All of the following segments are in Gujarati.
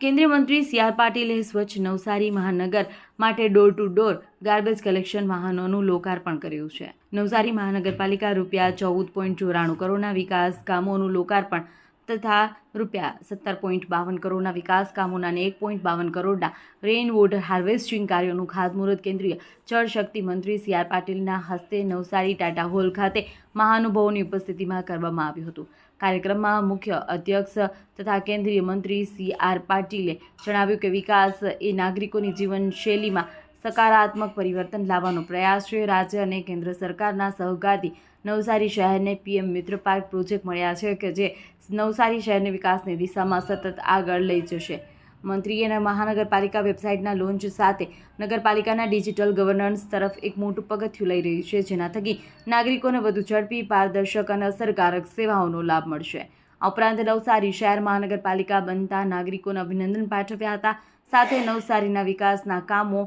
કેન્દ્રીય મંત્રી સી આર પાટીલે સ્વચ્છ નવસારી મહાનગર માટે door to door garbage collection વાહનોનું લોકાર્પણ કર્યું છે. નવસારી મહાનગરપાલિકા રૂપિયા ચૌદ પોઈન્ટ ચોરાણું કરોડના વિકાસ કામોનું લોકાર્પણ તથા રૂપિયા સત્તર પોઈન્ટ બાવન કરોડના વિકાસ કામોના અને એક પોઈન્ટ બાવન કરોડના રેઇન વોટર હાર્વેસ્ટિંગ કાર્યોનું ખાતમુહૂર્ત કેન્દ્રીય જળશક્તિ મંત્રી સી આર પાટીલના હસ્તે નવસારી ટાટા હોલ ખાતે મહાનુભાવોની ઉપસ્થિતિમાં કરવામાં આવ્યું હતું. કાર્યક્રમમાં મુખ્ય અધ્યક્ષ તથા કેન્દ્રીય મંત્રી સી આર પાટીલે જણાવ્યું કે વિકાસ એ નાગરિકોની જીવનશૈલીમાં સકારાત્મક પરિવર્તન લાવવાનો પ્રયાસ છે. રાજ્ય અને કેન્દ્ર સરકારના સહકારથી નવસારી શહેરને પીએમ મિત્ર પાર્ક પ્રોજેક્ટ મળ્યા છે કે જે નવસારી શહેરને વિકાસની દિશામાં સતત આગળ લઈ જશે. મંત્રીએ મહાનગરપાલિકા વેબસાઇટના લોન્ચ સાથે નગરપાલિકાના ડિજિટલ ગવર્નન્સ તરફ એક મોટું પગથિયું લઈ રહ્યું છે, જેના થકી નાગરિકોને વધુ ઝડપી, પારદર્શક અને અસરકારક સેવાઓનો લાભ મળશે. આ ઉપરાંત નવસારી શહેર મહાનગરપાલિકા બનતા નાગરિકોને અભિનંદન પાઠવ્યા હતા. સાથે નવસારીના વિકાસના કામો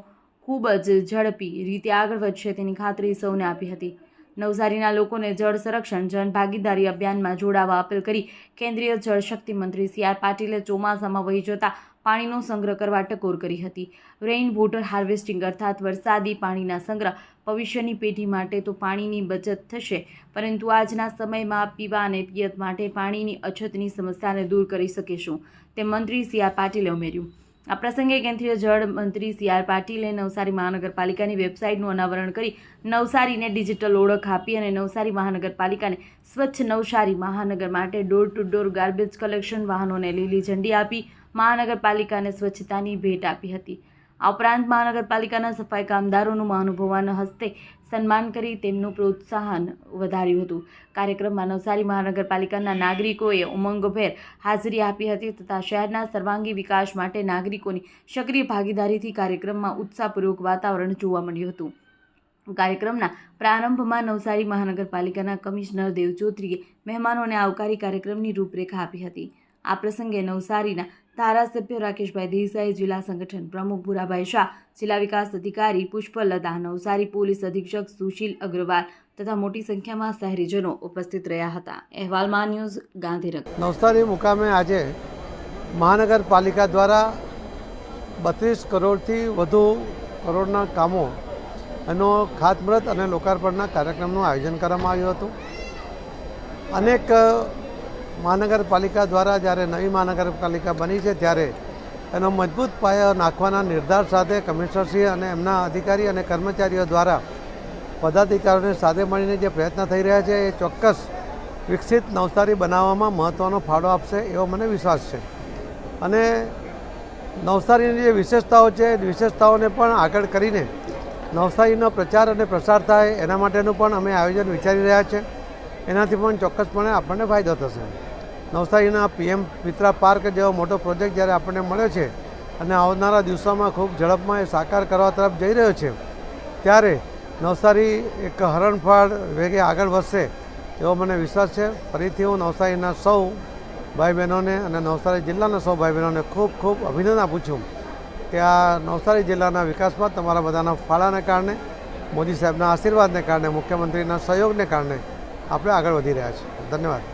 ખૂબ જ ઝડપી રીતે આગળ વધશે તેની ખાતરી સૌને આપી હતી. નવસારીના લોકોને જળ સંરક્ષણ જન ભાગીદારી અભિયાનમાં જોડાવા અપીલ કરી કેન્દ્રીય જળશક્તિ મંત્રી સી આર પાટીલે ચોમાસામાં વહી જતા પાણીનો સંગ્રહ કરવા ટકોર કરી હતી. રેઇન વોટર હાર્વેસ્ટિંગ અર્થાત વરસાદી પાણીના સંગ્રહ ભવિષ્યની પેઢી માટે તો પાણીની બચત થશે, પરંતુ આજના સમયમાં પીવા અને પિયત માટે પાણીની અછતની સમસ્યાને દૂર કરી શકીશું, તેમ મંત્રી સી આર પાટીલે ઉમેર્યું. આ પ્રસંગે કેન્દ્રીય જળ મંત્રી સી આર પાટીલે નવસારી મહાનગરપાલિકાની વેબસાઇટનું અનાવરણ કરી નવસારીને ડિજિટલ ઓળખ આપી અને નવસારી મહાનગરપાલિકાને સ્વચ્છ નવસારી મહાનગર માટે door to door garbage collection વાહનોને લીલી ઝંડી આપી મહાનગરપાલિકાને સ્વચ્છતાની ભેટ આપી હતી. આ ઉપરાંત મહાનગરપાલિકાના સફાઈ કામદારોનું મહાનુભવાના હસ્તે સન્માન કરી તેમનું પ્રોત્સાહન વધાર્યું હતું. કાર્યક્રમમાં નવસારી મહાનગરપાલિકાના નાગરિકોએ ઉમંગભેર હાજરી આપી હતી તથા શહેરના સર્વાંગી વિકાસ માટે નાગરિકોની સક્રિય ભાગીદારીથી કાર્યક્રમમાં ઉત્સાહપૂર્વક વાતાવરણ જોવા મળ્યું હતું. કાર્યક્રમના પ્રારંભમાં નવસારી મહાનગરપાલિકાના કમિશનર દેવ ચૌધરીએ મહેમાનોને આવકારી કાર્યક્રમની રૂપરેખા આપી હતી. આ પ્રસંગે નવસારીના ધારાસભ્ય રાકેશભાઈ દેસાઈ, જિલ્લા સંગઠન પ્રમુખ ભુરાભાઈ શાહ, જિલ્લા વિકાસ અધિકારી પુષ્પલતા નવસારી, પોલીસ અધિક્ષક સુશીલ અગ્રવાલ તથા મોટી સંખ્યામાં શહેરીજનો ઉપસ્થિત રહ્યા હતા. અહેવાલમાં ન્યૂઝ ગાંધીનગર. નવસારી મુકામે આજે મહાનગરપાલિકા દ્વારા બત્રીસ કરોડથી વધુ કરોડના કામો એનો ખાતમુહૂર્ત અને લોકાર્પણના કાર્યક્રમનું આયોજન કરવામાં આવ્યું હતું. અનેક મહાનગરપાલિકા દ્વારા જ્યારે નવી મહાનગરપાલિકા બની છે, ત્યારે એનો મજબૂત પાયો નાખવાના નિર્ધાર સાથે કમિશનરશ્રી અને એમના અધિકારી અને કર્મચારીઓ દ્વારા પદાધિકારીઓને સાથે મળીને જે પ્રયત્ન થઈ રહ્યા છે, એ ચોક્કસ વિકસિત નવસારી બનાવવામાં મહત્ત્વનો ફાળો આપશે એવો મને વિશ્વાસ છે. અને નવસારીની જે વિશેષતાઓ છે, એ વિશેષતાઓને પણ આગળ કરીને નવસારીનો પ્રચાર અને પ્રસાર થાય એના માટેનું પણ અમે આયોજન વિચારી રહ્યા છીએ એનાથી પણ ચોક્કસપણે આપણને ફાયદો થશે. નવસારીના પીએમ મિત્રા પાર્ક જેવો મોટો પ્રોજેક્ટ જ્યારે આપણને મળ્યો છે અને આવનારા દિવસોમાં ખૂબ ઝડપમાં એ સાકાર કરવા તરફ જઈ રહ્યો છે, ત્યારે નવસારી એક હરણફાળ વેગે આગળ વધશે એવો મને વિશ્વાસ છે. ફરીથી હું નવસારીના સૌ ભાઈ બહેનોને અને નવસારી જિલ્લાના સૌ ભાઈ બહેનોને ખૂબ ખૂબ અભિનંદન આપું છું કે આ નવસારી જિલ્લાના વિકાસમાં તમારા બધાના ફાળાને કારણે, મોદી સાહેબના આશીર્વાદને કારણે, મુખ્યમંત્રીના સહયોગને કારણે આપણે આગળ વધી રહ્યા છીએ. ધન્યવાદ.